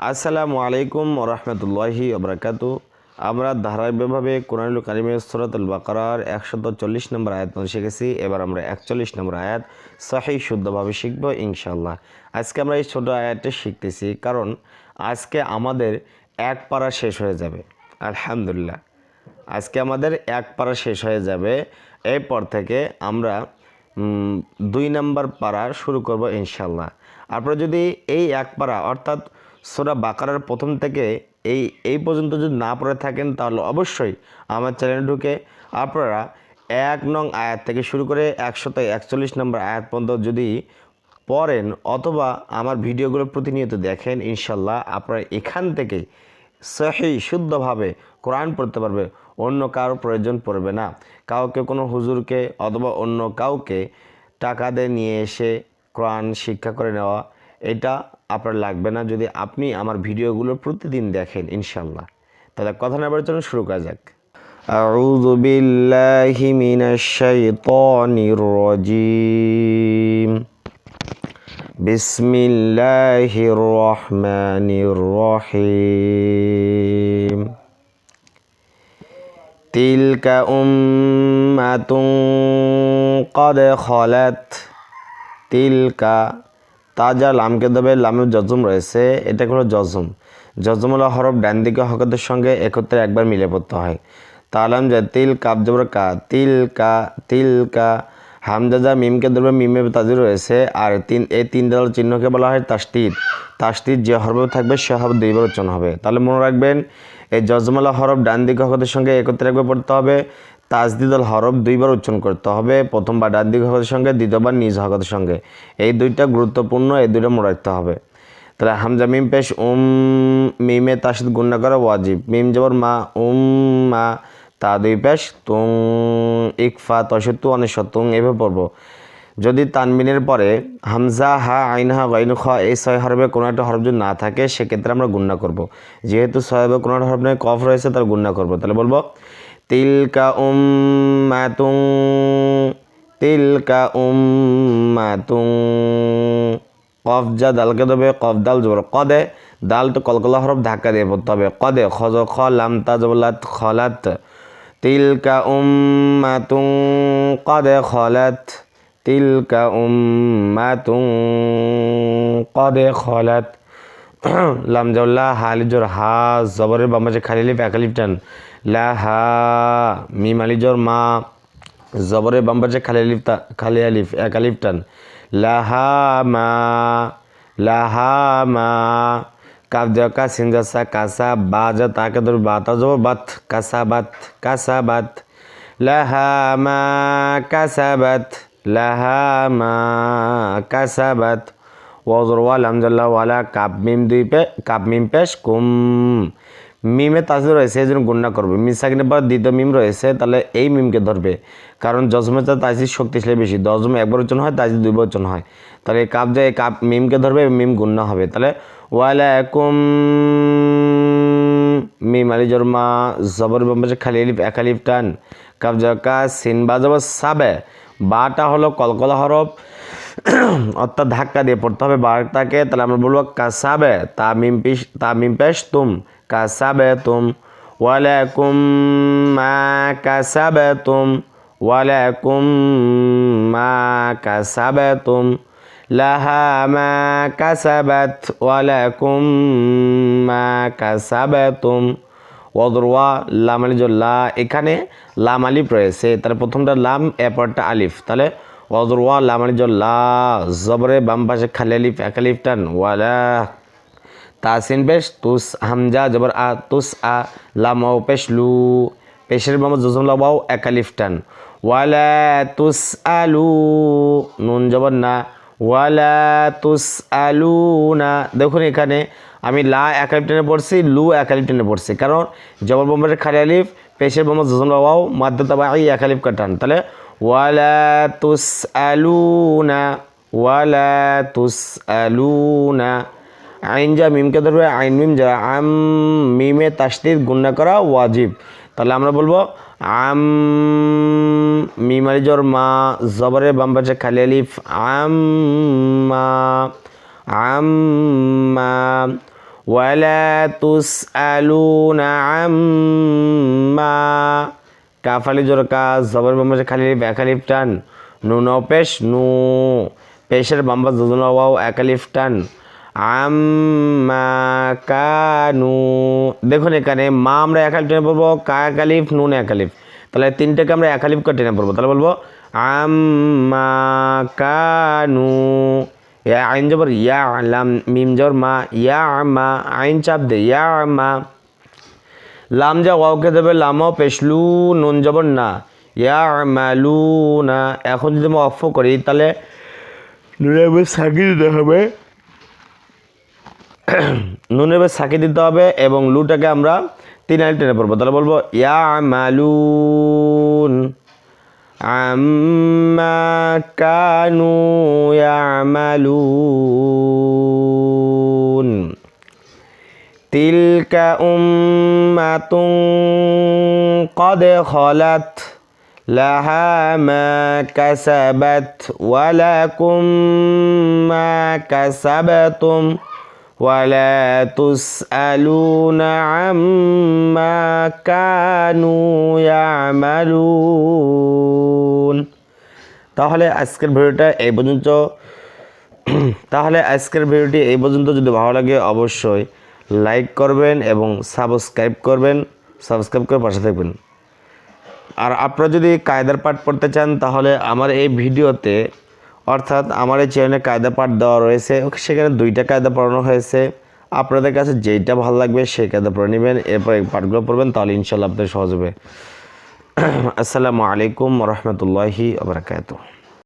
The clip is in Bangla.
আসসালামু আলাইকুম রহমতুল্লাহি আবরাকাতু আমরা ধারাবাহিকভাবে কোরআনুল কারিমের সুরাতুল বাকারার একশত চল্লিশ নম্বর আয়াত শিখেছি। এবার আমরা একচল্লিশ নম্বর আয়াত সহি শুদ্ধভাবে শিখব ইনশাল্লাহ আজকে আমরা এই ছোটো আয়াতটি শিখতেছি কারণ আজকে আমাদের এক পারা শেষ হয়ে যাবে। আলহামদুলিল্লাহ। আজকে আমাদের এক পারা শেষ হয়ে যাবে। এরপর থেকে আমরা দুই নাম্বার পারা শুরু করব ইনশাল্লাহ আপনারা যদি এই এক পারা, অর্থাৎ সোরা বাকারার প্রথম থেকে এই এই পর্যন্ত যদি না পড়ে থাকেন, তাহলে অবশ্যই আমার চ্যানেলে ঢুকে আপনারা এক নং আয়াত থেকে শুরু করে একশত একচল্লিশ নম্বর আয়াত পর্যন্ত যদি পড়েন অথবা আমার ভিডিওগুলো প্রতিনিয়ত দেখেন, ইনশাল্লাহ আপনারা এখান থেকে সহি, শুদ্ধভাবে কোরআন পড়তে পারবে, অন্য কারোর প্রয়োজন পড়বে না। কাউকে কোনো হুজুরকে অথবা অন্য কাউকে টাকা দিয়ে নিয়ে এসে কোরআন শিক্ষা করে নেওয়া এটা আপনার লাগবে না যদি আপনি আমার ভিডিওগুলো প্রতিদিন দেখেন ইনশাল্লাহ তাহলে কথা না বলার জন্য শুরু করা যাক أعوذ بالله من الشيطان الرجيم بسم الله الرحمن الرحيم تلك أمة قد خلت তিলকা তাজা লামকে দেবে লামের জজম রয়েছে। এটা হলো জজম। জজমুলা হরফ ডান দিকে হকতের সঙ্গে একত্রে একবার মিলে পড়তে হয়। তালাম যে তিল কাপ জবর কা, তিল কা তিল কা, হামজা যা মিমকে ধরবে, মিমে তাজি রয়েছে। আর তিন এই তিন দল চিহ্নকে বলা হয় তাস্তিদ। তাস্তিদ যে হরফ থাকবে, সে হরফ দুইবার উচ্চারণ হবে। তাহলে মনে রাখবেন, এই জজমালা হরফ ডান দিকে হকতের সঙ্গে একত্রে একবার পড়তে হবে। তাজদিদল হরফ দুইবার উচ্চারণ করতে হবে। প্রথমবার ডান দিক হকতের সঙ্গে, দ্বিতীয়বার নিজ হকতের সঙ্গে। এই দুইটা গুরুত্বপূর্ণ, এই দুইটা মনে রাখতে হবে। তাহলে হামজা মিম পেশ, উম, মিমে তাসিদ গুন্না করা ওয়াজিব। মিম জবর মা, উম, মা, তা দুই পেশ, তুং, ইকফা তসত্তু অনেশতুং এভাবে পড়ব। যদি তানমিনের পরে হামজা, হা, আইন, হা, গাইন, খ, এই ছয় হরবে কোনো একটা হরফ যদি না থাকে, সেক্ষেত্রে আমরা গুন্না করব। যেহেতু ছয় হবে কোনো একটা হরফ নেই কফ রয়েছে তার গুন্না করব। তাহলে বলব তিলকা উম্মাতুং তিলকা উম্মাতুং কফ যা দালকে দেবে কফ দাল জবর কদে, দাল তো কলকলা হরফ ধাক্কা দিয়ে হবে। কদে খজ খ, লাম তা জবলাত, খলাত। তিলকা উম্মাতুং কদে, খলাত। তিলকা উম্মাতুং কদে, খলাত। লাম জাউল্লা হালি জোর হা, জবরের বাম পাশে খালি লিপ একালিপ টান। লা হা, মিম আলি জোর মা, জবরের বাম পাশে খালি লিপ খালি আলিফ একালিপ টান। লাহা মা লাহা মা কাপ জকা সিনজাসা কাসা বাজা তাকে ধর বাতা জবর বাত কাসা বাত কাসা বাত। লাহা মা কাসাবাত লাহা মা কাসাবাত ওয়াজর ওয়াল আমজাল্লাহ ওয়ালা মিম দুই পে কাপ মিম পেশ, কুম। মিমে তাজে রয়েছে, এই জন্য গুণনা করবে। মিম সাকিনের পর দ্বিতীয় মিম রয়েছে, তাহলে এই মিমকে ধরবে। কারণ জজমের তার তাজির শক্তিশালী বেশি। দশম একবার উচ্চারণ হয় তাজির দুই বচন হয়। তাহলে কাপ এই কাপ মিমকে ধরবে মিম গুণনা হবে। তাহলে ওয়ালা একুম মিম আলি জর্মা, জবর বাম্বাসে খালি আলিফ, এক আলিফ টান। কাপ জকা, সিন বাজাব সাবে। বাটা হলো কলকলা হরফ। অর্থাৎ ধাক্কা দিয়ে পড়তে হবে বারটাকে তাহলে আমরা বলব কাসাবে তা মিম পিস তা তুম কাসাবে তুম ওয়ালাকুম মা কাসাবে তুম ওয়ালাকুম মা কাসাবে তুম, লাহা মা কাসাবাত ওয়ালাকুম মা কাসাবে তুম। ওদরওয়া লাম আলি লা, এখানে লাম আলিফ রয়েছে। তাহলে প্রথমটা লাম, এরপরটা আলিফ। তাহলে ওদরওয়া লাম আলি লা জবরে বাম পাশে খালি আলিফ, এক আলিফ টান, ওয়ালা তাসিন পেশ, তুস হামজা জবর আ, তুস আ, লামাও পেশ, লু, পেশের বাম জজম লাবাও এক আলিফ টান, ওয়ালা তুস আলু নুন জবর না, ওয়ালা তুস আলু না, দেখুন এখানে আমি লা এক আলিফ টেনে পড়ছি, লু এক টেনে পড়ছি, কারণ জবর বোম্বের খালি আলিফ, পেশের বোম্বা জজম লাবাও মাদ্দতা বা এক আলিফ কাটান তাহলে ওয়ালা তুস আলু না আইন যা মিমকে ধরবে, আইন মিম যা, আম মিমে তাস্তির গুন্না করা ওয়াজিব। তাহলে আমরা বলব, আম মিমারি জর মা, জবরে বাম পাশে খালি আলিফ, আম মা আম মা। ওয়ালা তুস আলুনা কাফালি জোর কাজ জবর বাম্বাসে খালি একালিফ টান। নু নুন পেশ, নু। পেশের বাম্বা যোজনা ওয়াও, একালিফ টান। আম্মা কানু। দেখুন এখানে মা আমরা একালিফ টেনে পড়ব, কা একালিফ, নুন একালিফ। তাহলে তিনটাকে আমরা একালিফ করে টেনে পড়ব। তাহলে বলব, আম্মা কানু। ইয়া আইন জবর, ইয়া লাম মিম জবর মা, ইয়া মা, আইন চাপ দে, ইয়া মা। লাম যা ওয়াওকে দেবে লামও পেশলু, নুন জবর না। ইয়া মালু না এখন যদি আমি অফ করি, তাহলে নুনের উপর সাকি দিতে হবে। নুনের উপর সাকি দিতে হবে এবং লুটাকে আমরা তিন আলি টেনে পড়ব। তাহলে বলব ইয়া মালুন আম্মা কানু ইয়ামালুন تلك أمة قد خلت لها ما كسبت ولكم ما كسبتم ولا تسألون عما كانوا يعملون তাহলে আজকের ভিডিওটা এই পর্যন্ত তাহলে আজকের ভিডিওটি এই পর্যন্ত যদি ভালো লাগে অবশ্যই লাইক করবেন এবং সাবস্ক্রাইব করবেন, সাবস্ক্রাইব করে পাশে থাকবেন। আর আপনারা যদি কায়দার পাঠ পড়তে চান, তাহলে আমার এই ভিডিওতে, অর্থাৎ আমার এই চ্যানেলে কায়দা পাঠ দেওয়া রয়েছে সেখানে দুইটা কায়দা পড়ানো হয়েছে। আপনাদের কাছে যেইটা ভালো লাগবে, সেই কায়দা পড়ে নেবেন, এরপর এই পাঠগুলো পড়বেন, তাহলে ইনশাল্লাহ আপনাদের সহজ হবে। আসসালামু আলাইকুম রহমতুল্লাহি আবরাকাতুহ